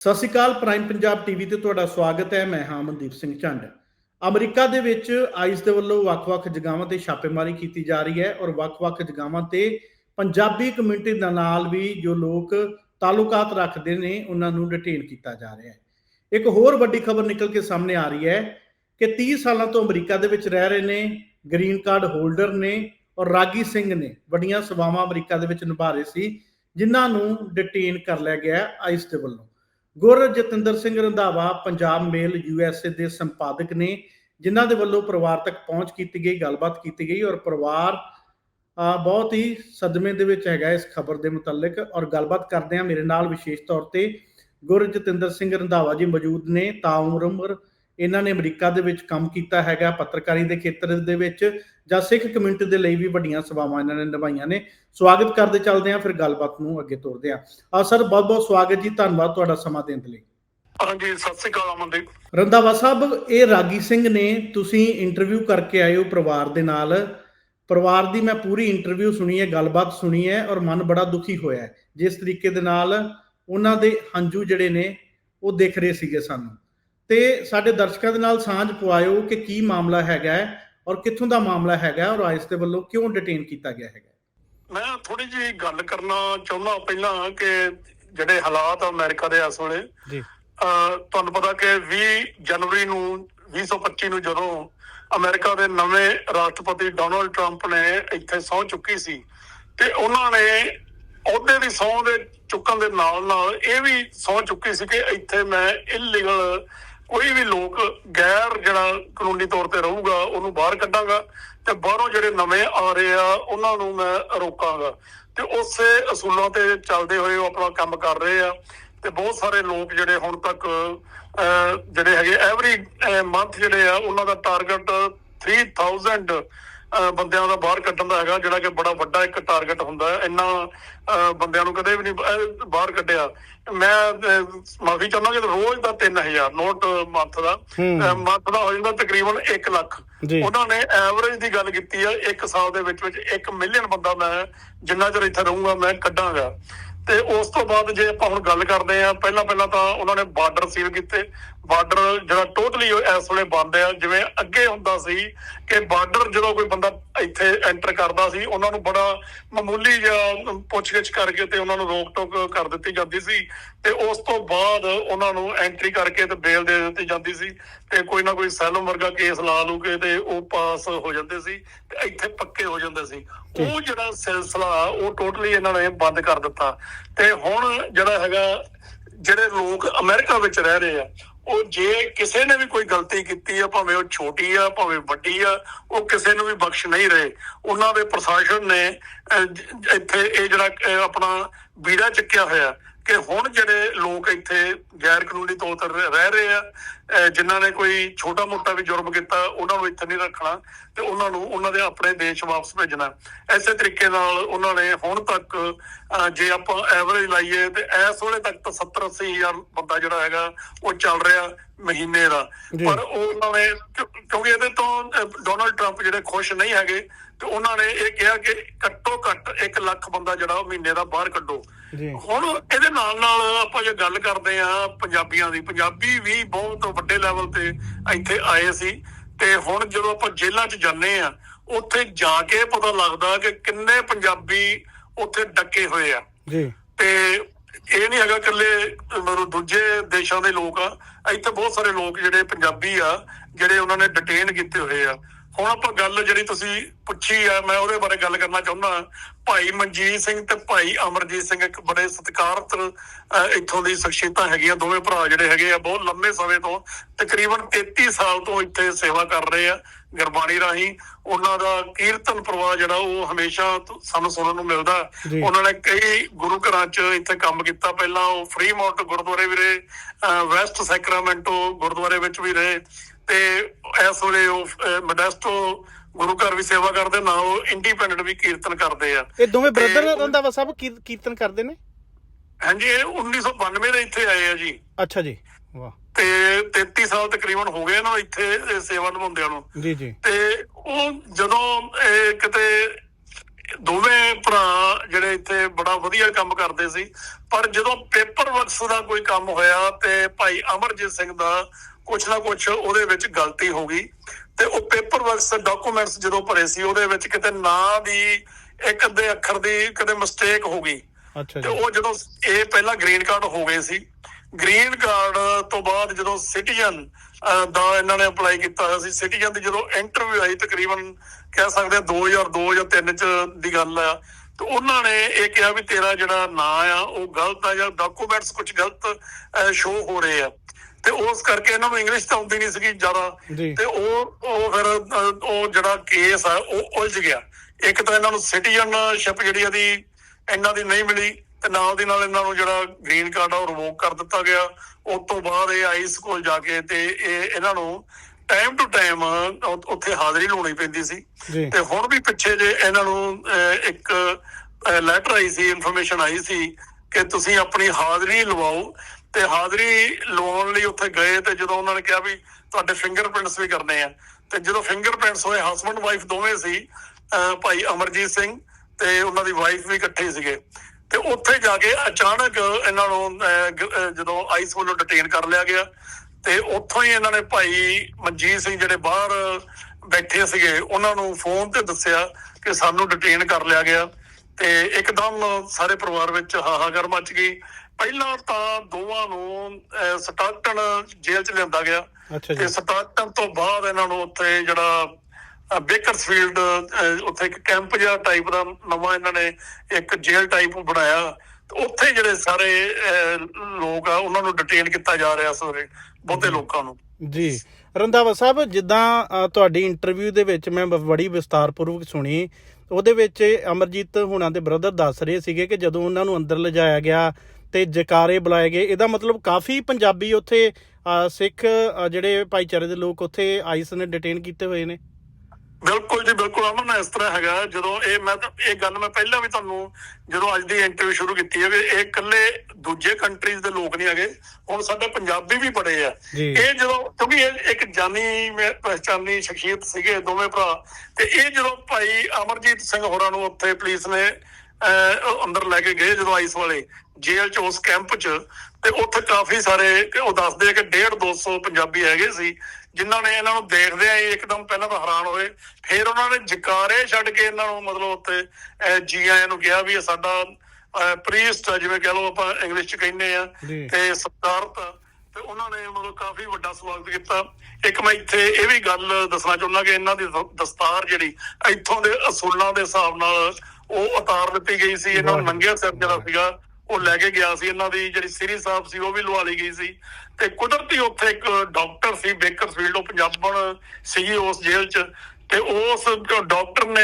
ਸਤਿ ਸ਼੍ਰੀ ਅਕਾਲ, ਪ੍ਰਾਈਮ ਪੰਜਾਬ ਟੀਵੀ ਤੇ ਤੁਹਾਡਾ ਸਵਾਗਤ ਹੈ। ਮੈਂ ਹਾਂ ਮਨਦੀਪ ਸਿੰਘ ਝੰਡ। ਅਮਰੀਕਾ ਦੇ ਵਿੱਚ ਆਈਸ ਦੇ ਵੱਲੋਂ ਵੱਖ-ਵੱਖ ਜਗ੍ਹਾਵਾਂ ਤੇ ਛਾਪੇਮਾਰੀ ਕੀਤੀ ਜਾ ਰਹੀ ਹੈ ਔਰ ਵੱਖ-ਵੱਖ ਜਗ੍ਹਾਵਾਂ ਤੇ ਪੰਜਾਬੀ ਕਮਿਊਨਿਟੀ ਦੇ ਨਾਲ ਵੀ ਜੋ ਲੋਕ ਤਾਲੁਕਾਤ ਰੱਖਦੇ ਨੇ, ਉਹਨਾਂ ਨੂੰ ਡਿਟੇਨ ਕੀਤਾ ਜਾ ਰਿਹਾ ਹੈ। ਇੱਕ ਹੋਰ ਵੱਡੀ ਖਬਰ ਨਿਕਲ ਕੇ ਸਾਹਮਣੇ ਆ ਰਹੀ ਹੈ ਕਿ 30 ਸਾਲਾਂ ਤੋਂ ਅਮਰੀਕਾ ਦੇ ਵਿੱਚ ਰਹਿ ਰਹੇ ਨੇ, ਗ੍ਰੀਨ ਕਾਰਡ ਹੋਲਡਰ ਨੇ ਔਰ ਰਾਗੀ ਸਿੰਘ ਨੇ ਵੱਡੀਆਂ ਸੇਵਾਵਾਂ ਅਮਰੀਕਾ ਦੇ ਵਿੱਚ ਨਿਭਾ ਰਹੇ ਸੀ, ਜਿਨ੍ਹਾਂ ਨੂੰ ਡਿਟੇਨ ਕਰ ਲਿਆ ਗਿਆ ਆਈਸ ਦੇ ਵੱਲੋਂ। Gurjatinder Singh Randhawa Punjab mail USA ਦੇ ਸੰਪਾਦਕ ਨੇ, ਜਿਨ੍ਹਾਂ ਦੇ ਵੱਲੋਂ ਪਰਿਵਾਰ ਤੱਕ ਪਹੁੰਚ ਕੀਤੀ ਗਈ, ਗੱਲਬਾਤ ਕੀਤੀ ਗਈ ਔਰ ਪਰਿਵਾਰ ਬਹੁਤ ਹੀ ਸਦਮੇ ਦੇ ਵਿੱਚ ਹੈਗਾ ਇਸ ਖਬਰ ਦੇ ਮੁਤਲਕ ਔਰ ਗੱਲਬਾਤ ਕਰਦੇ ਆ ਮੇਰੇ ਨਾਲ ਵਿਸ਼ੇਸ਼ ਤੌਰ ਤੇ ਗੁਰ ਜਤਿੰਦਰ ਸਿੰਘ ਰੰਧਾਵਾ ਜੀ ਮੌਜੂਦ ਨੇ ਤਾਉਮਰ ਉਮਰ ਇਹਨਾਂ ਨੇ ਅਮਰੀਕਾ ਦੇ ਵਿੱਚ ਕੰਮ ਕੀਤਾ ਹੈਗਾ ਪੱਤਰਕਾਰੀ ਦੇ ਖੇਤਰ ਦੇ ਵਿੱਚ ਜਾਂ ਸਿੱਖ ਕਮਿਊਨਿਟੀ ਦੇ ਲਈ ਵੀ ਵੱਡੀਆਂ ਸੇਵਾਵਾਂ ਇਹਨਾਂ ਨੇ ਨਿਭਾਈਆਂ ਨੇ। ਸਵਾਗਤ ਕਰਦੇ ਚੱਲਦੇ ਆ ਫਿਰ ਗੱਲਬਾਤ ਨੂੰ ਅੱਗੇ ਤੋਰਦੇ ਆ ਆ ਸਰ ਬਹੁਤ ਬਹੁਤ ਸਵਾਗਤ ਜੀ ਧੰਨਵਾਦ ਤੁਹਾਡਾ ਸਮਾਂ ਦੇਣ ਦੇ ਲਈ। ਹਾਂਜੀ ਸਤਿ ਸ੍ਰੀ ਅਕਾਲ ਅਮਨਦੀਪ। ਰੰਧਾਵਾ ਸਾਹਿਬ ਇਹ ਰਾਗੀ ਸਿੰਘ ਨੇ ਤੁਸੀਂ ਇੰਟਰਵਿਊ ਕਰਕੇ ਆਏ ਹੋ ਪਰਿਵਾਰ ਦੇ ਨਾਲ। ਪਰਿਵਾਰ ਦੀ ਮੈਂ ਪੂਰੀ ਇੰਟਰਵਿਊ ਸੁਣੀ ਹੈ ਗੱਲਬਾਤ ਸੁਣੀ ਹੈ ਔਰ ਮਨ ਬੜਾ ਦੁਖੀ ਹੋਇਆ ਹੈ। ਜਿਸ ਤਰੀਕੇ ਦੇ ਨਾਲ ਉਹਨਾਂ ਦੇ ਹੰਝੂ ਜਿਹੜੇ ਨੇ ਉਹ ਦਿਖ ਰਹੇ ਸੀਗੇ ਸਾਨੂੰ। ਤੇ ਸਾਡੇ ਦਰਸ਼ਕਾਂ ਦੇ ਨਾਲ ਸਾਂਝ ਪਵਾਇਓ ਕਿ ਕੀ ਮਾਮਲਾ ਹੈਗਾ ਹੈ ਔਰ ਕਿੱਥੋਂ ਦਾ ਮਾਮਲਾ ਹੈਗਾ ਹੈ ਔਰ ਆਇਸ ਦੇ ਵੱਲੋਂ ਕਿਉਂ ਡਿਟੇਨ ਕੀਤਾ ਗਿਆ ਹੈਗਾ ਮੈਂ ਥੋੜੀ ਜਿਹੀ ਗੱਲ ਕਰਨਾ ਚਾਹੁੰਦਾ ਪਹਿਲਾਂ ਕਿ ਜਿਹੜੇ ਹਾਲਾਤ ਆ ਅਮਰੀਕਾ ਦੇ ਇਸ ਵੇਲੇ ਜੀ। ਤੁਹਾਨੂੰ ਪਤਾ ਕਿ 20 ਜਨਵਰੀ ਨੂੰ 2025 ਨੂੰ ਜਦੋਂ ਅਮਰੀਕਾ ਦੇ ਨਵੇਂ ਰਾਸ਼ਟਰਪਤੀ ਡੋਨਲਡ ਟਰੰਪ ਨੇ ਇੱਥੇ ਸਹੁੰ ਚੁੱਕੀ ਸੀ ਤੇ ਉਹਨਾਂ ਨੇ ਅਹੁਦੇ ਦੀ ਸਹੁੰ ਦੇ ਚੁੱਕਣ ਦੇ ਨਾਲ ਨਾਲ ਇਹ ਵੀ ਸਹੁੰ ਚੁੱਕੀ ਸੀ ਕਿ ਇੱਥੇ ਮੈਂ ਇਲੀਗਲ ਕੋਈ ਵੀ ਲੋਕ ਗੈਰ ਜਿਹੜਾ ਕਾਨੂੰਨੀ ਤੌਰ ਤੇ ਰਹੂਗਾ ਉਹਨੂੰ ਬਾਹਰ ਕੱਢਾਂਗਾ ਤੇ ਬਾਹਰੋਂ ਜਿਹੜੇ ਨਵੇਂ ਆ ਰਹੇ ਆ ਉਹਨਾਂ ਨੂੰ ਮੈਂ ਰੋਕਾਂਗਾ। ਤੇ ਉਸੇ ਅਸੂਲਾਂ ਤੇ ਚੱਲਦੇ ਹੋਏ ਉਹ ਆਪਣਾ ਕੰਮ ਕਰ ਰਹੇ ਆ ਤੇ ਬਹੁਤ ਸਾਰੇ ਲੋਕ ਜਿਹੜੇ ਹੁਣ ਤੱਕ ਅਹ, ਜਿਹੜੇ ਹੈਗੇ ਐਵਰੀ ਮੰਥ ਜਿਹੜੇ ਆ ਉਹਨਾਂ ਦਾ ਟਾਰਗੇਟ 3000 ਅਹ, ਬੰਦਿਆਂ ਦਾ ਬਾਹਰ ਕੱਢਣ ਦਾ ਹੈਗਾ ਜਿਹੜਾ ਕਿ ਬੜਾ ਵੱਡਾ ਇੱਕ ਟਾਰਗੇਟ ਹੁੰਦਾ ਹੈ। ਇੰਨਾ ਬੰਦਿਆਂ ਨੂੰ ਕਦੇ ਵੀ ਨਹੀਂ ਬਾਹਰ ਕੱਢਿਆ। ਮੈਂ ਮਾਫੀ ਚਾਹੁੰਦਾ ਕਿ ਰੋਜ਼ ਦਾ 3000 ਨੋਟ ਮੰਥ ਦਾ। ਹੂੰ। ਮੰਥ ਦਾ ਹੋ ਜਾਂਦਾ ਤਕਰੀਬਨ 1 ਲੱਖ। ਉਹਨਾਂ ਨੇ ਐਵਰੇਜ ਦੀ ਗੱਲ ਕੀਤੀ ਆ ਇੱਕ ਸਾਲ ਦੇ ਵਿੱਚ ਵਿੱਚ 1 ਮਿਲੀਅਨ ਬੰਦਾ ਮੈਂ ਜਿੰਨਾ ਚਿਰ ਇੱਥੇ ਰਹੂੰਗਾ ਮੈਂ ਕੱਢਾਂਗਾ। ਤੇ ਉਸ ਤੋਂ ਬਾਅਦ ਜੇ ਆਪਾਂ ਹੁਣ ਗੱਲ ਕਰਦੇ ਆ ਪਹਿਲਾਂ ਪਹਿਲਾਂ ਤਾਂ ਉਹਨਾਂ ਨੇ ਬਾਰਡਰ ਸੀਲ ਕੀਤੇ। ਬਾਰਡਰ ਜਿਹੜਾ ਟੋਟਲੀ ਇਸ ਵੇਲੇ ਬੰਦ ਆ। ਜਿਵੇਂ ਅੱਗੇ ਹੁੰਦਾ ਸੀ ਕਿ ਬਾਰਡਰ ਜਦੋਂ ਕੋਈ ਬੰਦਾ ਇੱਥੇ ਐਂਟਰ ਕਰਦਾ ਸੀ ਉਹਨਾਂ ਨੂੰ ਬੜਾ ਮਾਮੂਲੀ ਜਿਹਾ ਪੁੱਛਗਿੱਛ ਕਰਕੇ ਤੇ ਉਹਨਾਂ ਨੂੰ ਰੋਕ ਟੋਕ ਕਰ ਦਿੱਤੀ ਜਾਂਦੀ ਸੀ। ਤੇ ਉਸ ਤੋਂ ਬਾਅਦ ਉਹਨਾਂ ਨੂੰ ਐਂਟਰੀ ਕਰਕੇ ਤੇ ਬੇਲ ਦੇ ਦਿੱਤੀ ਜਾਂਦੀ ਸੀ। ਤੇ ਕੋਈ ਨਾ ਕੋਈ ਸੈਲਮ ਵਰਗਾ ਕੇਸ ਲਾ ਲੂਗੇ ਤੇ ਉਹ ਪਾਸ ਹੋ ਜਾਂਦੇ ਸੀ ਤੇ ਇੱਥੇ ਪੱਕੇ ਹੋ ਜਾਂਦੇ ਸੀ। ਉਹ ਜਿਹੜਾ ਸਿਲਸਿਲਾ ਉਹ ਟੋਟਲੀ ਇਹਨਾਂ ਨੇ ਬੰਦ ਕਰ ਦਿੱਤਾ। ਤੇ ਹੁਣ ਜਿਹੜਾ ਹੈਗਾ ਜਿਹੜੇ ਲੋਕ ਅਮਰੀਕਾ ਵਿੱਚ ਰਹਿ ਰਹੇ ਆ ਉਹ ਜੇ ਕਿਸੇ ਨੇ ਵੀ ਕੋਈ ਗਲਤੀ ਕੀਤੀ ਆ ਭਾਵੇਂ ਉਹ ਛੋਟੀ ਆ ਭਾਵੇਂ ਵੱਡੀ ਆ ਉਹ ਕਿਸੇ ਨੂੰ ਵੀ ਬਖਸ਼ ਨਹੀਂ ਰਹੇ ਉਹਨਾਂ ਦੇ ਪ੍ਰਸ਼ਾਸਨ ਨੇ ਅਹ, ਇੱਥੇ ਇਹ ਜਿਹੜਾ ਆਪਣਾ ਬੀੜਾ ਚੱਕਿਆ ਹੋਇਆ ਕਿ ਹੁਣ ਜਿਹੜੇ ਲੋਕ ਇੱਥੇ ਗੈਰ ਕਾਨੂੰਨੀ ਤੌਰ ਤੇ ਰਹਿ ਰਹੇ ਆ ਅਹ, ਜਿਨ੍ਹਾਂ ਨੇ ਕੋਈ ਛੋਟਾ ਮੋਟਾ ਵੀ ਜੁਰਮ ਕੀਤਾ ਉਹਨਾਂ ਨੂੰ ਇੱਥੇ ਨਹੀਂ ਰੱਖਣਾ ਤੇ ਉਹਨਾਂ ਨੂੰ ਉਹਨਾਂ ਦੇ ਆਪਣੇ ਦੇਸ਼ ਵਾਪਸ ਭੇਜਣਾ। ਐਸੇ ਤਰੀਕੇ ਨਾਲ ਉਹਨਾਂ ਨੇ ਹੁਣ ਤੱਕ ਅਹ, ਜੇ ਆਪਾਂ ਐਵਰੇਜ ਲਾਈਏ ਤੇ ਇਸ ਵੇਲੇ ਤੱਕ ਤਾਂ 70 80 ਹਜ਼ਾਰ ਬੰਦਾ ਜਿਹੜਾ ਹੈਗਾ ਉਹ ਚੱਲ ਰਿਹਾ। ਮਹੀਨੇ ਦਾ। ਪਰ ਉਹ ਉਹਨਾਂ ਨੇ ਕਿਉਂਕਿ ਇਹਦੇ ਤੋਂ ਡੋਨਾਲਡ ਟਰੰਪ ਜਿਹੜੇ ਖੁਸ਼ ਨਹੀਂ ਹੈਗੇ ਤੇ ਉਹਨਾਂ ਨੇ ਇਹ ਕਿਹਾ ਕਿ ਘੱਟੋ ਘੱਟ 1 ਲੱਖ ਬੰਦਾ ਜਿਹੜਾ ਉਹ ਮਹੀਨੇ ਦਾ ਬਾਹਰ ਕੱਢੋ। ਹੁਣ ਇਹਦੇ ਨਾਲ ਨਾਲ ਆਪਾਂ ਜੇ ਗੱਲ ਕਰਦੇ ਆ ਪੰਜਾਬੀਆਂ ਦੀ ਪੰਜਾਬੀ ਵੀ ਬਹੁਤ ਵੱਡੇ ਲੈਵਲ ਤੇ ਇੱਥੇ ਆਏ ਸੀ। ਤੇ ਹੁਣ ਜਦੋਂ ਆਪਾਂ ਜੇਲ੍ਹਾਂ 'ਚ ਜਾਂਦੇ ਆ ਉੱਥੇ ਜਾ ਕੇ ਪਤਾ ਲੱਗਦਾ ਕਿ ਕਿੰਨੇ ਪੰਜਾਬੀ ਉੱਥੇ ਡੱਕੇ ਹੋਏ ਆ। ਜੀ। ਤੇ ਇਹ ਨਹੀਂ ਹੈਗਾ ਇਕੱਲੇ, ਮਤਲਬ ਦੂਜੇ ਦੇਸ਼ਾਂ ਦੇ ਲੋਕ ਆ। ਇੱਥੇ ਬਹੁਤ ਸਾਰੇ ਲੋਕ ਜਿਹੜੇ ਪੰਜਾਬੀ ਆ, ਜਿਹੜੇ ਉਹਨਾਂ ਨੇ ਡਿਟੇਨ ਕੀਤੇ ਹੋਏ ਆ। ਹੁਣ ਆਪਾਂ ਗੱਲ ਜਿਹੜੀ ਤੁਸੀਂ ਪੁੱਛੀ ਆ ਮੈਂ ਉਹਦੇ ਬਾਰੇ ਗੱਲ ਕਰਨਾ ਚਾਹੁੰਦਾ ਭਾਈ ਮਨਜੀਤ ਸਿੰਘ ਤੇ ਭਾਈ ਅਮਰਜੀਤ ਸਿੰਘ ਇੱਕ ਬੜੇ ਸਤਿਕਾਰਤ ਇੱਥੋਂ ਦੀ ਸ਼ਖਸੀਅਤਾਂ ਹੈਗੀਆਂ। ਦੋਵੇਂ ਭਰਾ ਜਿਹੜੇ ਹੈਗੇ ਆ ਬਹੁਤ ਲੰਮੇ ਸਮੇਂ ਤੋਂ ਤਕਰੀਬਨ 33 ਸਾਲ ਤੋਂ ਇੱਥੇ ਸੇਵਾ ਕਰ ਰਹੇ ਆ ਗੁਰਬਾਣੀ ਰਾਹੀਂ। ਉਹਨਾਂ ਦਾ ਕੀਰਤਨ ਪ੍ਰਵਾਹ ਜਿਹੜਾ ਉਹ ਹਮੇਸ਼ਾ ਸਾਨੂੰ ਸੁਣਨ ਨੂੰ ਮਿਲਦਾ। ਉਹਨਾਂ ਨੇ ਕਈ ਗੁਰੂ ਘਰਾਂ 'ਚ ਇੱਥੇ ਕੰਮ ਕੀਤਾ। ਪਹਿਲਾਂ ਉਹ ਫ੍ਰੀ ਮਾਊਂਟ ਗੁਰਦੁਆਰੇ ਵੀ ਰਹੇ ਵੈਸਟ ਸੈਕਰਾਮੈਂਟੋ ਗੁਰਦੁਆਰੇ ਵਿੱਚ ਵੀ ਰਹੇ। ਤੇ ਇਸ ਵੇਲੇ ਉਹ ਮੋਡੈਸਟੋ ਗੁਰੂ ਘਰ ਵੀ ਸੇਵਾ ਕਰਦੇ ਨਾਲ ਉਹ ਇੰਡੀਪੈਂਡੈਂਟ ਵੀ ਕੀਰਤਨ ਕਰਦੇ ਆ। ਇਹ ਦੋਵੇਂ ਬ੍ਰਦਰ ਸਾਹਿਬ ਕੀ- ਕੀਰਤਨ ਕਰਦੇ ਨੇ? ਹਾਂਜੀ ਇਹ 1992 ਦੇ ਇੱਥੇ ਆਏ ਆ ਜੀ। ਅੱਛਾ ਜੀ ਵਾਹ। ਤੇ 33 ਸਾਲ ਤਕਰੀਬਨ ਹੋ ਗਏ ਨਾ ਇੱਥੇ ਸੇਵਾ ਨਿਭਾਉਂਦਿਆਂ ਨੂੰ। ਜੀ ਜੀ। ਤੇ ਉਹ ਜਦੋਂ ਇਹ ਕਿਤੇ ਦੋਵੇਂ ਭਰਾ ਜਿਹੜੇ ਇੱਥੇ ਬੜਾ ਵਧੀਆ ਕੰਮ ਕਰਦੇ ਸੀ ਪਰ ਜਦੋਂ ਪੇਪਰ ਵਰਕਸ ਦਾ ਕੋਈ ਕੰਮ ਹੋਇਆ ਤੇ ਭਾਈ ਅਮਰਜੀਤ ਸਿੰਘ ਦਾ ਕੁਛ ਨਾ ਕੁਛ ਉਹਦੇ ਵਿੱਚ ਗਲਤੀ ਹੋ ਗਈ ਤੇ ਉਹ ਪੇਪਰ ਵਰਕਸ ਡਾਕੂਮੈਂਟਸ ਜਦੋਂ ਭਰੇ ਸੀ ਉਹਦੇ ਵਿੱਚ ਕਿਤੇ ਨਾਂ ਦੀ ਇੱਕ ਅੱਧੇ ਅੱਖਰ ਦੀ ਕਿਤੇ ਮਿਸਟੇਕ ਹੋ ਗਈ। ਅੱਛਾ ਤੇ ਜੀ। ਉਹ ਜਦੋਂ ਇਹ ਪਹਿਲਾਂ ਗ੍ਰੀਨ ਕਾਰਡ ਹੋ ਗਏ ਸੀ ਗ੍ਰੀਨ ਕਾਰਡ ਤੋਂ ਬਾਅਦ ਜਦੋਂ ਸਿਟੀਜ਼ਨ ਦਾ ਇਹਨਾਂ ਨੇ ਅਪਲਾਈ ਕੀਤਾ ਹੋਇਆ ਸੀ ਸਿਟੀਜ਼ਨ ਦੀ ਜਦੋਂ ਇੰਟਰਵਿਊ ਆਈ ਤਕਰੀਬਨ ਕਹਿ ਸਕਦੇ ਆ 2002 ਜਾਂ 3 ਚ ਦੀ ਗੱਲ ਆ ਤੇ ਉਹਨਾਂ ਨੇ ਇਹ ਕਿਹਾ ਵੀ ਤੇਰਾ ਜਿਹੜਾ ਨਾਂ ਆ ਉਹ ਗਲਤ ਆ ਜਾਂ ਡਾਕੂਮੈਂਟਸ ਕੁਝ ਗਲਤ ਸ਼ੋ ਹੋ ਰਹੇ ਆ। ਤੇ ਉਸ ਕਰਕੇ ਇਹਨਾਂ ਨੂੰ ਇੰਗਲਿਸ਼ ਤਾਂ ਆਉਂਦੀ ਨਹੀਂ ਸੀਗੀ ਜ਼ਿਆਦਾ। ਤੇ ਉਹ ਉਹ ਫਿਰ ਉਹ ਜਿਹੜਾ ਕੇਸ ਆ ਉਹ ਉਲਝ ਗਿਆ। ਇੱਕ ਤਾਂ ਇਹਨਾਂ ਨੂੰ ਸਿਟੀਜ਼ਨਸ਼ਿਪ ਜਿਹੜੀ ਇਹਦੀ ਇਹਨਾਂ ਦੀ ਨਹੀਂ ਮਿਲੀ ਤੇ ਨਾਲ ਦੀ ਨਾਲ ਇਹਨਾਂ ਨੂੰ ਜਿਹੜਾ ਗ੍ਰੀਨ ਕਾਰਡ ਆ ਉਹ ਰਿਵੋਕ ਕਰ ਦਿੱਤਾ ਗਿਆ। ਉਸ ਤੋਂ ਬਾਅਦ ਇਹ ਆਈਸ ਕੋਲ ਜਾ ਕੇ ਤੇ ਇਹ ਇਹਨਾਂ ਨੂੰ ਟਾਈਮ ਟੂ ਟਾਈਮ ਉੱਥੇ ਹਾਜ਼ਰੀ ਲਾਉਣੀ ਪੈਂਦੀ ਸੀ। ਤੇ ਹੁਣ ਵੀ ਪਿੱਛੇ ਜੇ ਇਹਨਾਂ ਨੂੰ ਇੱਕ ਲੈਟਰ ਆਈ ਸੀ ਇਨਫੋਰਮੇਸ਼ਨ ਆਈ ਸੀ ਕਿ ਤੁਸੀਂ ਆਪਣੀ ਹਾਜ਼ਰੀ ਲਵਾਓ। ਤੇ ਹਾਜ਼ਰੀ ਲਵਾਉਣ ਲਈ ਉੱਥੇ ਗਏ ਤੇ ਜਦੋਂ ਉਹਨਾਂ ਨੇ ਕਿਹਾ ਵੀ ਤੁਹਾਡੇ ਫਿੰਗਰਪ੍ਰਿੰਟਸ ਵੀ ਕਰਨੇ ਆ, ਤੇ ਜਦੋਂ ਫਿੰਗਰਪ੍ਰਿੰਟਸ ਹੋਏ ਹਸਬੰਡ ਵਾਈਫ ਦੋਵੇਂ ਸੀ ਭਾਈ ਅਮਰਜੀਤ ਸਿੰਘ ਤੇ ਉਹਨਾਂ ਦੀ ਵਾਈਫ ਵੀ ਇਕੱਠੇ ਸੀਗੇ। ਤੇ ਉੱਥੇ ਜਾ ਕੇ ਅਚਾਨਕ ਇਹਨਾਂ ਨੂੰ ਜਦੋਂ ਆਈਸ ਵੱਲੋਂ ਡਿਟੇਨ ਕਰ ਲਿਆ ਗਿਆ, ਤੇ ਉੱਥੋਂ ਹੀ ਇਹਨਾਂ ਨੇ ਭਾਈ ਮਨਜੀਤ ਸਿੰਘ ਜਿਹੜੇ ਬਾਹਰ ਬੈਠੇ ਸੀਗੇ, ਉਹਨਾਂ ਨੂੰ ਫੋਨ ਤੇ ਦੱਸਿਆ ਕਿ ਸਾਨੂੰ ਡਿਟੇਨ ਕਰ ਲਿਆ ਗਿਆ। ਤੇ ਇੱਕਦਮ ਸਾਰੇ ਪਰਿਵਾਰ ਵਿੱਚ ਹਾਹਾਕਾਰ ਮਚ ਗਈ। ਪਹਿਲਾਂ ਤਾਂ ਦੋਵਾਂ ਨੂੰ ਸਟਾਕਟਨ ਜੇਲ੍ਹ ਚ ਲਿਆਂਦਾ ਗਿਆ। ਤੇ ਸਟਾਕਟਨ ਤੋਂ ਬਾਅਦ ਇਹਨਾਂ ਨੂੰ ਉੱਥੇ ਜਿਹੜਾ ਬੇਕਰਸਫੀਲਡ ਉੱਥੇ ਇੱਕ ਕੈਂਪ ਜਿਹਾ ਟਾਈਪ ਦਾ ਨਵਾਂ ਇਹਨਾਂ ਨੇ ਇੱਕ ਜੇਲ੍ਹ ਟਾਈਪ ਬਣਾਇਆ। ਉੱਥੇ ਜਿਹੜੇ ਸਾਰੇ ਲੋਕ ਆ ਉਹਨਾਂ ਨੂੰ ਡਿਟੇਨ ਕੀਤਾ ਜਾ ਰਿਹਾ ਸਵੇਰੇ ਬਹੁਤੇ ਲੋਕਾਂ ਨੂੰ। ਜੀ। ਰੰਧਾਵਾ ਸਾਹਿਬ ਜਿੱਦਾਂ ਤੁਹਾਡੀ ਇੰਟਰਵਿਊ ਦੇ ਵਿੱਚ ਮੈਂ ਬੜੀ ਵਿਸਤਾਰਪੂਰਵਕ ਸੁਣੀ। ਉਹਦੇ ਵਿੱਚ ਅਮਰਜੀਤ ਹੁਣਾਂ ਦੇ ਬ੍ਰਦਰ ਦੱਸ ਰਹੇ ਸੀਗੇ ਕਿ ਜਦੋਂ ਉਹਨਾਂ ਨੂੰ ਅੰਦਰ ਲਿਜਾਇਆ ਗਿਆ ਤੇ ਜਕਾਰੇ ਬੁਲਾਏ ਗਏ। ਇਹਦਾ ਮਤਲਬ ਕਾਫੀ ਪੰਜਾਬੀ ਉੱਥੇ ਸਿੱਖ ਜਿਹੜੇ ਭਾਈਚਾਰੇ ਦੇ ਲੋਕ ਉੱਥੇ ਆਈਸ ਨੇ ਡਿਟੇਨ ਕੀਤੇ ਹੋਏ ਨੇ। ਬਿਲਕੁਲ ਜੀ ਬਿਲਕੁਲ। ਅਮਨ ਇਸ ਤਰ੍ਹਾਂ ਹੈਗਾ ਜਦੋਂ ਇਹ ਮੈਂ ਤਾਂ ਇਹ ਗੱਲ ਮੈਂ ਪਹਿਲਾਂ ਵੀ ਤੁਹਾਨੂੰ ਜਦੋਂ ਅੱਜ ਦੀ ਇੰਟਰਵਿਊ ਸ਼ੁਰੂ ਕੀਤੀ ਹੈ ਵੀ ਇਹ ਇਕੱਲੇ ਦੂਜੇ ਕੰਟਰੀਜ਼ ਦੇ ਲੋਕ ਨਹੀਂ ਹੈਗੇ ਹੁਣ ਸਾਡੇ ਪੰਜਾਬੀ ਵੀ ਬੜੇ ਆ। ਇਹ ਜਦੋਂ ਕਿਉਂਕਿ ਇਹ ਇੱਕ ਜਾਨੀ ਪਹਿਚਾਨੀ ਸ਼ਖਸੀਅਤ ਸੀਗੇ ਦੋਵੇਂ ਭਰਾ ਤੇ ਇਹ ਜਦੋਂ ਭਾਈ ਅਮਰਜੀਤ ਸਿੰਘ ਹੋਰਾਂ ਨੂੰ ਉੱਥੇ ਪੁਲਿਸ ਨੇ ਅੰਦਰ ਲੈ ਕੇ ਗਏ ਜਦੋਂ ਆਈਸ ਵਾਲੇ ਜੇਲ੍ਹ ਚ ਉਸ ਕੈਂਪ ਚ ਤੇ ਉੱਥੇ ਕਾਫੀ ਸਾਰੇ ਉਹ ਦੱਸਦੇ ਆ ਕਿ 1.5 200 ਪੰਜਾਬੀ ਹੈਗੇ ਸੀ ਜਿਨ੍ਹਾਂ ਨੇ ਇਹਨਾਂ ਨੂੰ ਦੇਖਦੇ ਆ ਇੱਕਦਮ ਪਹਿਲਾਂ ਤਾਂ ਹੈਰਾਨ ਹੋਏ। ਫਿਰ ਉਹਨਾਂ ਨੇ ਜਕਾਰੇ ਛੱਡ ਕੇ ਇਹਨਾਂ ਨੂੰ ਮਤਲਬ ਉੱਥੇ ਅਹ, ਜੀ ਆਇਆਂ ਨੂੰ ਕਿਹਾ ਵੀ ਇਹ ਸਾਡਾ ਪ੍ਰੀਸਟ ਜਿਵੇਂ ਕਹ ਲਓ ਆਪਾਂ ਇੰਗਲਿਸ਼ ਚ ਕਹਿੰਦੇ ਆ। ਤੇ ਸਤਿਕਾਰਤ ਤੇ ਉਹਨਾਂ ਨੇ ਮਤਲਬ ਕਾਫੀ ਵੱਡਾ ਸਵਾਗਤ ਕੀਤਾ। ਇੱਕ ਮੈਂ ਇੱਥੇ ਇਹ ਵੀ ਗੱਲ ਦੱਸਣਾ ਚਾਹੁੰਦਾ ਕਿ ਇਹਨਾਂ ਦ- ਦਸਤਾਰ ਜਿਹੜੀ ਇੱਥੋਂ ਦੇ ਅਸੂਲਾਂ ਦੇ ਹਿਸਾਬ ਨਾਲ ਉਹ ਉਤਾਰ ਦਿੱਤੀ ਗਈ ਸੀ ਇਹਨਾਂ ਨੂੰ ਨੰਗੇ ਸਿਰ ਜਿਹੜਾ ਸੀਗਾ ਉਹ ਲੈ ਕੇ ਗਿਆ ਸੀ। ਇਹਨਾਂ ਦੀ ਜਿਹੜੀ ਸ੍ਰੀ ਸਾਹਿਬ ਸੀ ਉਹ ਵੀ ਲਵਾ ਲਈ ਗਈ ਸੀ। ਤੇ ਕੁਦਰਤੀ ਉੱਥੇ ਇੱਕ ਡਾਕਟਰ ਸੀ ਬੇਕਰਫੀਲਡ ਉਹ ਪੰਜਾਬਣ ਸੀਗੀ ਉਸ ਜੇਲ੍ਹ 'ਚ। ਤੇ ਉਸ ਡਾਕਟਰ ਨੇ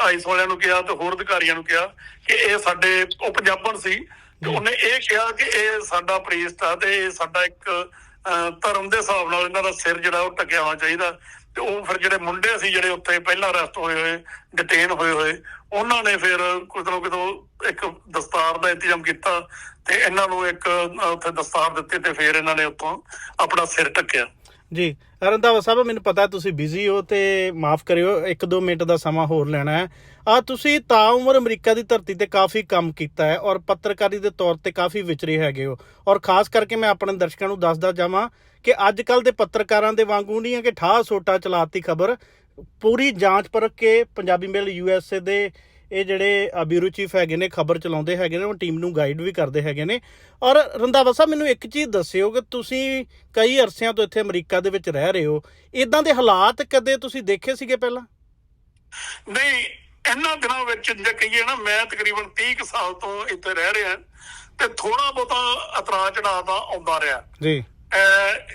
ਆਈਸ ਵਾਲਿਆਂ ਨੂੰ ਕਿਹਾ ਤੇ ਹੋਰ ਅਧਿਕਾਰੀਆਂ ਨੂੰ ਕਿਹਾ ਕਿ ਇਹ ਸਾਡੇ ਉਹ ਪੰਜਾਬਣ ਸੀ। ਤੇ ਉਹਨੇ ਇਹ ਕਿਹਾ ਕਿ ਇਹ ਸਾਡਾ ਪ੍ਰੀਸਟ ਆ ਤੇ ਇਹ ਸਾਡਾ ਇੱਕ ਧਰਮ ਦੇ ਹਿਸਾਬ ਨਾਲ ਇਹਨਾਂ ਦਾ ਸਿਰ ਜਿਹੜਾ ਉਹ ਟਕਿਆ ਹੋਣਾ ਚਾਹੀਦਾ। ਤੇ ਉਹ ਫਿਰ ਜਿਹੜੇ ਮੁੰਡੇ ਸੀ ਜਿਹੜੇ ਉੱਥੇ ਪਹਿਲਾਂ ਅਰੈਸਟ ਹੋਏ ਹੋਏ ਡਿਟੇਨ ਹੋਏ ਹੋਏ, ਉਹਨਾਂ ਨੇ ਫਿਰ ਕਿਤੋਂ ਕਿਤੋਂ ਇੱਕ ਦਸਤਾਰ ਦਾ ਇੰਤਜ਼ਾਮ ਕੀਤਾ ਤੇ ਇਹਨਾਂ ਨੂੰ ਇੱਕ ਉੱਥੇ ਦਸਤਾਰ ਦਿੱਤੀ ਤੇ ਫਿਰ ਇਹਨਾਂ ਨੇ ਉੱਥੋਂ ਆਪਣਾ ਸਿਰ ਢੱਕਿਆ। ਜੀ, ਰੰਧਾਵਾ ਸਾਹਿਬ, ਮੈਨੂੰ ਪਤਾ ਤੁਸੀਂ ਬਿਜ਼ੀ ਹੋ ਤੇ ਮਾਫ ਕਰਿਓ 1-2 ਮਿੰਟ ਦਾ ਸਮਾਂ ਹੋਰ ਲੈਣਾ ਹੈ। ਆ, ਤੁਸੀਂ ਤਾਂ ਉਮਰ ਅਮਰੀਕਾ ਦੀ ਧਰਤੀ ਤੇ ਕਾਫੀ ਕੰਮ ਕੀਤਾ ਹੈ ਔਰ ਪੱਤਰਕਾਰੀ ਦੇ ਤੌਰ ਤੇ ਕਾਫੀ ਵਿਚਰੇ ਹੈਗੇ ਹੋ। ਔਰ ਖਾਸ ਕਰਕੇ ਮੈਂ ਆਪਣੇ ਦਰਸ਼ਕਾਂ ਨੂੰ ਦੱਸਦਾ ਜਾਵਾਂ ਕਿ ਅੱਜ ਕੱਲ ਦੇ ਪੱਤਰਕਾਰਾਂ ਦੇ ਵਾਂਗੂ ਨਹੀਂ ਹੈ ਕਿ ਠਾਹ ਸੋਟਾ ਚਲਾਤੀ ਖਬਰ। ਪੂਰੀ ਜਾਂਚ ਪਰਖ ਕੇ ਪੰਜਾਬੀ ਮੇਲ ਯੂਐਸਏ ਦੇ ਇਹ ਜਿਹੜੇ ਬਿਊਰੋ ਚੀਫ ਹੈਗੇ ਨੇ ਖਬਰ ਚਲਾਉਂਦੇ ਹੈਗੇ ਨੇ ਉਹ ਟੀਮ ਨੂੰ ਗਾਈਡ ਵੀ ਕਰਦੇ ਹੈਗੇ ਨੇ। ਔਰ ਰੰਧਾਵਾ ਸਾਹਿਬ ਮੈਨੂੰ ਇੱਕ ਚੀਜ਼ ਦੱਸਿਓ ਕਿ ਤੁਸੀਂ ਕਈ ਅਰਸਿਆਂ ਤੋਂ ਇੱਥੇ ਅਮਰੀਕਾ ਦੇ ਵਿੱਚ ਰਹਿ ਰਹੇ ਹੋ। ਇਦਾਂ ਦੇ ਹਾਲਾਤ ਕਦੇ ਤੁਸੀਂ ਦੇਖੇ ਸੀਗੇ ਪਹਿਲਾਂ? ਨਹੀਂ ਇਹਨਾਂ ਦਿਨਾਂ ਵਿੱਚ ਜੇ ਕਹੀਏ ਨਾ ਮੈਂ ਤਕਰੀਬਨ 30 ਕੁ ਸਾਲ ਤੋਂ ਇੱਥੇ ਰਹਿ ਰਿਹਾ। ਤੇ ਥੋੜਾ ਬਹੁਤਾ ਅਤਰਾ ਚੜਾਅ ਤਾਂ ਆਉਂਦਾ ਰਿਹਾ। ਜੀ।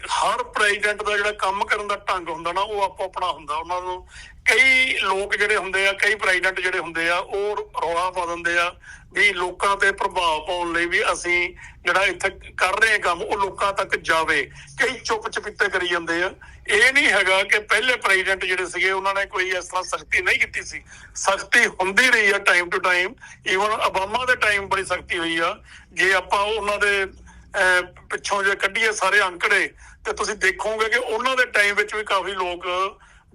ਹਰ ਪ੍ਰੈਜ਼ੀਡੈਂਟ ਦਾ ਜਿਹੜਾ ਕੰਮ ਕਰਨ ਦਾ ਢੰਗ ਹੁੰਦਾ ਨਾ, ਉਹ ਆਪੋ ਆਪਣਾ ਹੁੰਦਾ। ਉਹਨਾਂ ਨੂੰ ਕਈ ਲੋਕ ਜਿਹੜੇ ਹੁੰਦੇ ਆ, ਕਈ ਪ੍ਰੈਜ਼ੀਡੈਂਟ ਜਿਹੜੇ ਹੁੰਦੇ ਆ, ਉਹ ਰੌਲਾ ਪਾ ਦਿੰਦੇ ਆ ਵੀ ਲੋਕਾਂ ਤੇ ਪ੍ਰਭਾਵ ਪਾਉਣ ਲਈ ਵੀ ਅਸੀਂ ਜਿਹੜਾ ਇੱਥੇ ਕਰ ਰਹੇ ਹਾਂ ਕੰਮ, ਉਹ ਲੋਕਾਂ ਤੱਕ ਜਾਵੇ। ਕਈ ਚੁੱਪ ਚਪੀਤੇ ਕਰੀ ਜਾਂਦੇ ਆ। ਇਹ ਨਹੀਂ ਹੈਗਾ ਕਿ ਪਹਿਲੇ ਪ੍ਰੈਜ਼ੀਡੈਂਟ ਜਿਹੜੇ ਸੀਗੇ, ਉਹਨਾਂ ਨੇ ਕੋਈ ਇਸ ਤਰ੍ਹਾਂ ਸਖਤੀ ਨਹੀਂ ਕੀਤੀ ਸੀ। ਸਖਤੀ ਹੁੰਦੀ ਰਹੀ ਆ time to time even Obama ਦੇ ਟਾਈਮ ਬੜੀ ਸਖਤੀ ਹੋਈ ਆ। ਜੇ ਆਪਾਂ ਉਹਨਾਂ ਦੇ ਪਿੱਛੋਂ ਜੇ ਕੱਢੀਏ ਸਾਰੇ ਅੰਕੜੇ, ਤੇ ਤੁਸੀਂ ਦੇਖੋਗੇ ਕਿ ਉਹਨਾਂ ਦੇ ਟਾਈਮ ਵਿੱਚ ਵੀ ਕਾਫੀ ਲੋਕ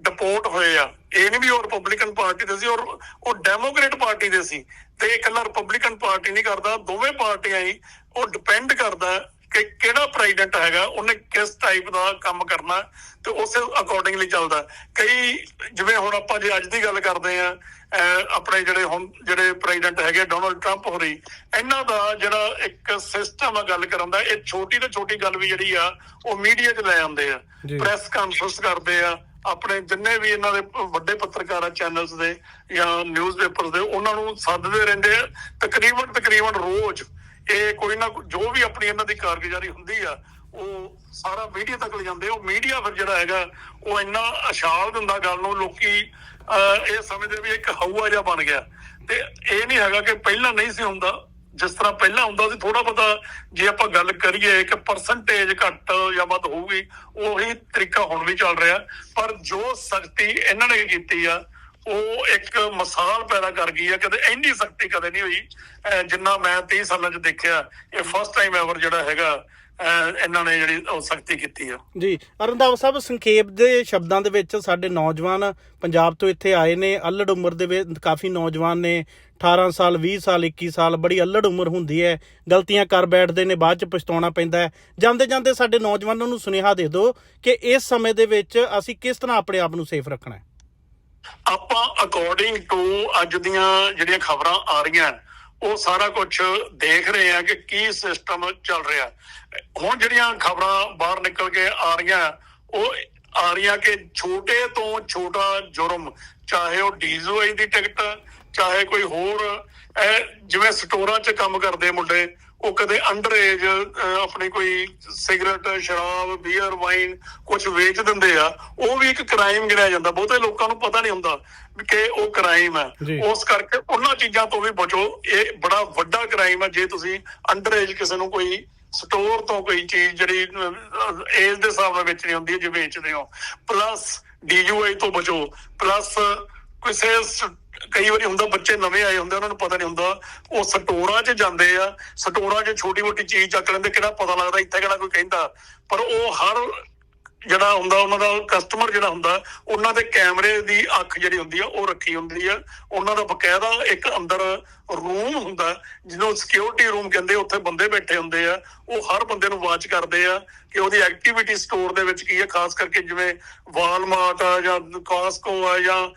ਡਿਪੋਰਟ ਹੋਏ ਆ। ਇਹ ਨਹੀਂ ਵੀ ਉਹ ਰਿਪਬਲਿਕਨ ਪਾਰਟੀ ਦੇ ਸੀ, ਔਰ ਉਹ ਡੈਮੋਕ੍ਰੇਟ ਪਾਰਟੀ ਦੇ ਸੀ। ਤੇ ਇਹ ਇਕੱਲਾ ਰਿਪਬਲਿਕਨ ਪਾਰਟੀ ਨਹੀਂ ਕਰਦਾ, ਦੋਵੇਂ ਪਾਰਟੀਆਂ ਹੀ ਉਹ ਡਿਪੈਂਡ ਕਰਦਾ ਕਿ ਕਿਹੜਾ ਪ੍ਰੈਜ਼ੀਡੈਂਟ ਹੈਗਾ ਉਹਨੇ ਕਿਸ ਟਾਈਪ ਦਾ ਕੰਮ ਕਰਨਾ ਤੇ ਉਸੇ ਅਕੋਰਡਿੰਗਲੀ ਚੱਲਦਾ ਕਈ ਜਿਵੇਂ ਹੁਣ ਆਪਾਂ ਜੇ ਅੱਜ ਦੀ ਗੱਲ ਕਰਦੇ ਆ ਆਪਣੇ ਜਿਹੜੇ ਹੁਣ ਜਿਹੜੇ ਪ੍ਰੈਜ਼ੀਡੈਂਟ ਹੈਗੇ ਡੋਨਲਡ ਟਰੰਪ ਹੋਰੀ ਇਹਨਾਂ ਦਾ ਜਿਹੜਾ ਇੱਕ ਸਿਸਟਮ ਆ ਗੱਲ ਕਰਨ ਦਾ ਇਹ ਛੋਟੀ ਤੋਂ ਛੋਟੀ ਗੱਲ ਵੀ ਜਿਹੜੀ ਆ ਉਹ ਮੀਡੀਆ 'ਚ ਲੈ ਆਉਂਦੇ ਆ। ਪ੍ਰੈਸ ਕਾਨਫਰੰਸ ਕਰਦੇ ਆ ਆਪਣੇ ਜਿੰਨੇ ਵੀ ਇਹਨਾਂ ਦੇ ਵੱਡੇ ਪੱਤਰਕਾਰ ਆ ਚੈਨਲਸ ਦੇ ਜਾਂ ਨਿਊਜ਼ਪੇਪਰ ਦੇ ਉਹਨਾਂ ਨੂੰ ਸੱਦਦੇ ਰਹਿੰਦੇ ਆ ਤਕਰੀਬਨ ਤਕਰੀਬਨ ਰੋਜ਼ ਇਹ ਕੋਈ ਨਾ ਜੋ ਵੀ ਆਪਣੀ ਇਹਨਾਂ ਦੀ ਕਾਰਗੁਜ਼ਾਰੀ ਹੁੰਦੀ ਆ, ਉਹ ਸਾਰਾ ਮੀਡੀਆ ਤੱਕ ਲੈ ਉਹ ਮੀਡੀਆ ਫਿਰ ਜਿਹੜਾ ਹੈਗਾ, ਉਹ ਇੰਨਾ ਅਸ਼ਾਲ ਦਿੰਦਾ ਗੱਲ ਨੂੰ, ਲੋਕੀ ਇਹ ਸਮਝਦੇ ਵੀ ਇੱਕ ਹਊਆ ਜਿਹਾ ਬਣ ਗਿਆ। ਤੇ ਇਹ ਨਹੀਂ ਹੈਗਾ ਕਿ ਪਹਿਲਾਂ ਨਹੀਂ ਸੀ ਹੁੰਦਾ। ਜਿਸ ਤਰ੍ਹਾਂ ਪਹਿਲਾਂ ਹੁੰਦਾ ਸੀ ਥੋੜਾ ਬਹੁਤਾ ਜੇ ਆਪਾਂ ਗੱਲ ਕਰੀਏ ਕਿ ਪਰਸੈਂਟੇਜ ਘੱਟ ਜਾਂ ਵੱਧ ਹੋਊਗੀ, ਉਹੀ ਤਰੀਕਾ ਹੁਣ ਵੀ ਚੱਲ ਰਿਹਾ। ਪਰ ਜੋ ਸਖਤੀ ਇਹਨਾਂ ਨੇ ਕੀਤੀ ਆ ਉਹ ਇੱਕ ਮਿਸਾਲ ਪੈਦਾ ਕਰ ਗਈ ਆ, ਕਦੇ ਇੰਨੀ ਸਖਤੀ ਕਦੇ ਨਹੀਂ ਹੋਈ। ਜਿੰਨਾ ਮੈਂ 30 ਸਾਲਾਂ 'ਚ ਦੇਖਿਆ, ਇਹ ਫਸਟ ਟਾਈਮ ਐਵਰ ਜਿਹੜਾ ਹੈਗਾ ਇਹਨਾਂ ਨੇ ਜਿਹੜੀ ਉਹ ਸਖਤੀ ਕੀਤੀ ਆ। ਜੀ ਅਰੰਦਾਵਾ ਸਾਹਿਬ, ਸੰਖੇਪ ਦੇ ਸ਼ਬਦਾਂ ਦੇ ਵਿੱਚ ਸਾਡੇ ਨੌਜਵਾਨ ਪੰਜਾਬ ਤੋਂ ਇੱਥੇ ਆਏ ਨੇ ਅਲੜ ਉਮਰ ਦੇ ਵਿੱਚ ਕਾਫੀ ਨੌਜਵਾਨ ਨੇ 18 ਸਾਲ 20 ਸਾਲ 21 ਸਾਲ, ਬੜੀ ਅਲੜ ਉਮਰ ਹੁੰਦੀ ਹੈ, ਗਲਤੀਆਂ ਕਰ ਬੈਠਦੇ ਨੇ, ਬਾਅਦ ਚ ਪਛਤਾਉਣਾ ਪੈਂਦਾ ਹੈ। ਜਾਂਦੇ ਜਾਂਦੇ ਸਾਡੇ ਨੌਜਵਾਨਾਂ ਨੂੰ ਸੁਨੇਹਾ ਦੇ ਦਿਓ ਕਿ ਇਸ ਸਮੇਂ ਦੇ ਵਿੱਚ ਅਸੀਂ ਕਿਸ ਤਰ੍ਹਾਂ ਆਪਣੇ ਆਪ ਨੂੰ ਸੇਫ ਰੱਖਣਾ ਹੈ। ਆਪਾਂ ਅਕੋਰਡਿੰਗ ਟੂ ਅੱਜ ਦੀਆਂ ਜਿਹੜੀਆਂ ਖਬਰਾਂ ਆ ਰਹੀਆਂ ਉਹ ਸਾਰਾ ਕੁਝ ਦੇਖ ਰਹੇ ਆ ਕਿ ਕੀ ਸਿਸਟਮ ਚੱਲ ਰਿਹਾ। ਹੁਣ ਜਿਹੜੀਆਂ ਖਬਰਾਂ ਬਾਹਰ ਨਿਕਲ ਕੇ ਆ ਰਹੀਆਂ, ਉਹ ਆ ਰਹੀਆਂ ਕਿ ਛੋਟੇ ਤੋਂ ਛੋਟਾ ਜੁਰਮ, ਚਾਹੇ ਉਹ ਡੀਜ਼ੋਆਈ ਦੀ ਟਿਕਟ ਚਾਹੇ ਕੋਈ ਹੋਰ ਜਿਵੇਂ ਸਟੋਰਾਂ 'ਚ ਕੰਮ ਕਰਦੇ ਮੁੰਡੇ ਉਹ ਕਦੇ ਅੰਡਰ ਏਜ ਆਪਣੀ ਕੋਈ ਸਿਗਰਟ ਸ਼ਰਾਬ ਬੀਅਰ ਵਾਈਨ ਕੁਝ ਵੇਚ ਦਿੰਦੇ ਆ ਉਹ ਵੀ ਇੱਕ ਕ੍ਰਾਈਮ ਗਿਣਿਆ ਜਾਂਦਾ। ਬਹੁਤੇ ਲੋਕਾਂ ਨੂੰ ਪਤਾ ਨਹੀਂ ਹੁੰਦਾ ਕਿ ਉਹ ਕ੍ਰਾਈਮ। ਹੈ ਉਸ ਕਰਕੇ ਉਹਨਾਂ ਚੀਜ਼ਾਂ ਤੋਂ ਵੀ ਬਚੋ। ਇਹ ਬੜਾ ਵੱਡਾ ਕ੍ਰਾਈਮ ਹੈ ਜੇ ਤੁਸੀਂ ਅੰਡਰ ਏਜ ਕਿਸੇ ਨੂੰ ਕੋਈ ਸਟੋਰ ਤੋਂ ਕੋਈ ਚੀਜ਼ ਜਿਹੜੀ ਏਜ ਦੇ ਹਿਸਾਬ ਨਾਲ ਵੇਚਣੀ ਹੁੰਦੀ ਹੈ ਜੇ ਵੇਚਦੇ ਹੋ। ਪਲੱਸ ਡੀਯੂਆਈ ਤੋਂ ਬਚੋ। ਪਲੱਸ ਕਿਸੇ ਕਈ ਵਾਰੀ ਹੁੰਦਾ ਬੱਚੇ ਨਵੇਂ ਆਏ ਹੁੰਦੇ ਉਹਨਾਂ ਨੂੰ ਪਤਾ ਨਹੀਂ ਹੁੰਦਾ, ਉਹ ਸਟੋਰਾਂ 'ਚ ਜਾਂਦੇ ਆ, ਸਟੋਰਾਂ 'ਚ ਛੋਟੀ ਮੋਟੀ ਚੀਜ਼ ਚੱਕ ਲੈਂਦੇ, ਕਿਹੜਾ ਪਤਾ ਲੱਗਦਾ ਇੱਥੇ ਕਿਹੜਾ ਕੋਈ ਕਹਿੰਦਾ। ਪਰ ਉਹ ਹਰ ਜਿਹੜਾ ਹੁੰਦਾ, ਉਹਨਾਂ ਦਾ ਕਸਟਮਰ ਜਿਹੜਾ ਹੁੰਦਾ, ਉਹਨਾਂ ਦੇ ਕੈਮਰੇ ਦੀ ਅੱਖ ਜਿਹੜੀ ਹੁੰਦੀ ਆ, ਉਹ ਰੱਖੀ ਹੁੰਦੀ ਆ। ਉਹਨਾਂ ਦਾ ਬਕਾਇਦਾ ਇੱਕ ਅੰਦਰ ਰੂਮ ਹੁੰਦਾ ਜਿਹਨੂੰ ਸਿਕਿਉਰਿਟੀ ਰੂਮ ਕਹਿੰਦੇ ਉੱਥੇ ਬੰਦੇ ਬੈਠੇ ਹੁੰਦੇ ਆ ਉਹ ਹਰ ਬੰਦੇ ਨੂੰ ਵਾਚ ਕਰਦੇ ਆ ਕਿ ਉਹਦੀ ਐਕਟੀਵਿਟੀ ਸਟੋਰ ਦੇ ਵਿੱਚ ਕੀ ਹੈ ਖਾਸ ਕਰਕੇ ਜਿਵੇਂ ਵਾਲਮਾਰਟ ਆ ਜਾਂ ਕਾਸਕੋ ਆ ਜਾਂ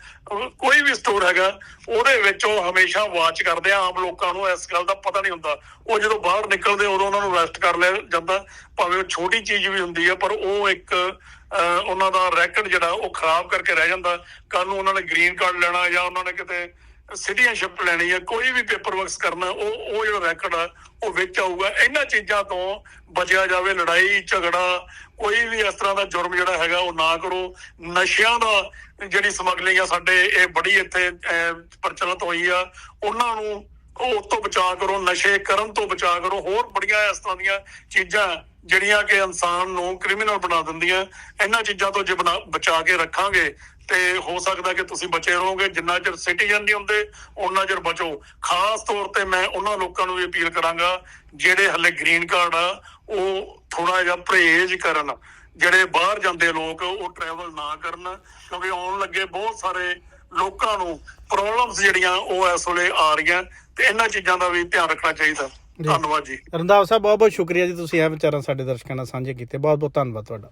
ਕੋਈ ਵੀ ਸਟੋਰ ਹੈਗਾ ਉਹਦੇ ਵਿੱਚ ਉਹ ਹਮੇਸ਼ਾ ਵਾਚ ਕਰਦੇ ਆ ਆਮ ਲੋਕਾਂ ਨੂੰ ਇਸ ਗੱਲ ਦਾ ਪਤਾ ਨਹੀਂ ਹੁੰਦਾ। ਉਹ ਜਦੋਂ ਬਾਹਰ ਨਿਕਲਦੇ ਉਦੋਂ ਉਹਨਾਂ ਨੂੰ ਅਰੈਸਟ ਕਰ ਲਿਆ ਜਾਂਦਾ। ਭਾਵੇਂ ਉਹ ਛੋਟੀ ਚੀਜ਼ ਵੀ ਹੁੰਦੀ ਆ ਪਰ ਉਹ ਇੱਕ ਅਹ, ਉਹਨਾਂ ਦਾ ਰੈਕਟ ਜਿਹੜਾ ਉਹ ਖਰਾਬ ਕਰਕੇ ਰਹਿ ਜਾਂਦਾ। ਕੱਲ ਨੂੰ ਉਹਨਾਂ ਨੇ ਗ੍ਰੀਨ ਕਾਰਡ ਲੈਣਾ ਜਾਂ ਉਹਨਾਂ ਨੇ ਕਿਤੇ ਸਿਟੀਜ਼ਨਸ਼ਿਪ ਲੈਣੀ ਹੈ ਕੋਈ ਵੀ ਪੇਪਰ ਵਰਕਸ ਕਰਨਾ ਉਹ ਉਹ ਜਿਹੜਾ ਰੈਕਡ ਆ ਉਹ ਵਿੱਚ ਆਊਗਾ। ਇਹਨਾਂ ਚੀਜ਼ਾਂ ਤੋਂ ਬਚਿਆ ਜਾਵੇ ਲੜਾਈ ਝਗੜਾ ਕੋਈ ਵੀ ਇਸ ਤਰ੍ਹਾਂ ਦਾ ਜੁਰਮ ਜਿਹੜਾ ਹੈਗਾ ਉਹ ਨਾ ਕਰੋ। ਨਸ਼ਿਆਂ ਦਾ ਜਿਹੜੀ ਸਮਗਲਿੰਗ ਆ ਸਾਡੇ ਇਹ ਬੜੀ ਇੱਥੇ ਅਹ, ਪ੍ਰਚਲਿਤ ਹੋਈ ਆ। ਉਹਨਾਂ ਨੂੰ ਉਹ ਤੋਂ ਬਚਾ ਕਰੋ ਨਸ਼ੇ ਕਰਨ ਤੋਂ ਬਚਾ ਕਰੋ। ਹੋਰ ਬੜੀਆਂ ਇਸ ਤਰ੍ਹਾਂ ਦੀਆਂ ਚੀਜ਼ਾਂ ਜਿਹੜੀਆਂ ਕਿ ਇਨਸਾਨ ਨੂੰ ਕ੍ਰਿਮੀਨਲ ਬਣਾ ਦਿੰਦੀਆਂ। ਇਹਨਾਂ ਚੀਜ਼ਾਂ ਤੋਂ ਜੇ ਬਣਾ- ਬਚਾ ਕੇ ਰੱਖਾਂਗੇ ਤੇ ਹੋ ਸਕਦਾ ਕਿ ਤੁਸੀਂ ਬਚੇ ਰਹੋਗੇ। ਜਿੰਨਾ ਚਿਰ ਸਿਟੀਜ਼ਨ ਨਹੀਂ ਹੁੰਦੇ ਉਹਨਾਂ ਚਿਰ ਬਚੋ। ਖਾਸ ਤੌਰ ਤੇ ਮੈਂ ਉਹਨਾਂ ਲੋਕਾਂ ਨੂੰ ਵੀ ਅਪੀਲ ਕਰਾਂਗਾ ਜਿਹੜੇ ਹਲੇ ਗ੍ਰੀਨ ਕਾਰਡ ਆ ਉਹ ਥੋੜਾ ਜਿਹਾ ਪਰਹੇਜ਼ ਕਰਨ। ਜਿਹੜੇ ਬਾਹਰ ਜਾਂਦੇ ਲੋਕ ਉਹ ਟਰੈਵਲ ਨਾ ਕਰਨ ਕਿਉਂਕਿ ਆਉਣ ਲੱਗੇ ਬਹੁਤ ਸਾਰੇ ਲੋਕਾਂ ਨੂੰ ਪ੍ਰੋਬਲਮਸ ਜਿਹੜੀਆਂ ਉਹ ਇਸ ਵੇਲੇ ਆ ਰਹੀਆਂ। ਤੇ ਇਹਨਾਂ ਚੀਜ਼ਾਂ ਦਾ ਵੀ ਧਿਆਨ ਰੱਖਣਾ ਚਾਹੀਦਾ। ਧੰਨਵਾਦ ਜੀ। ਰੰਦਾਵਾ ਸਾਹਿਬ ਬਹੁਤ ਬਹੁਤ ਸ਼ੁਕਰੀਆ ਜੀ। ਤੁਸੀਂ ਇਹ ਵਿਚਾਰਾਂ ਸਾਡੇ ਦਰਸ਼ਕਾਂ ਨਾਲ ਸਾਂਝੇ ਕੀਤੇ। ਬਹੁਤ ਬਹੁਤ ਧੰਨਵਾਦ ਤੁਹਾਡਾ।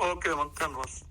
ਓਕੇ ਮਨ ਧੰਨਵਾਦ।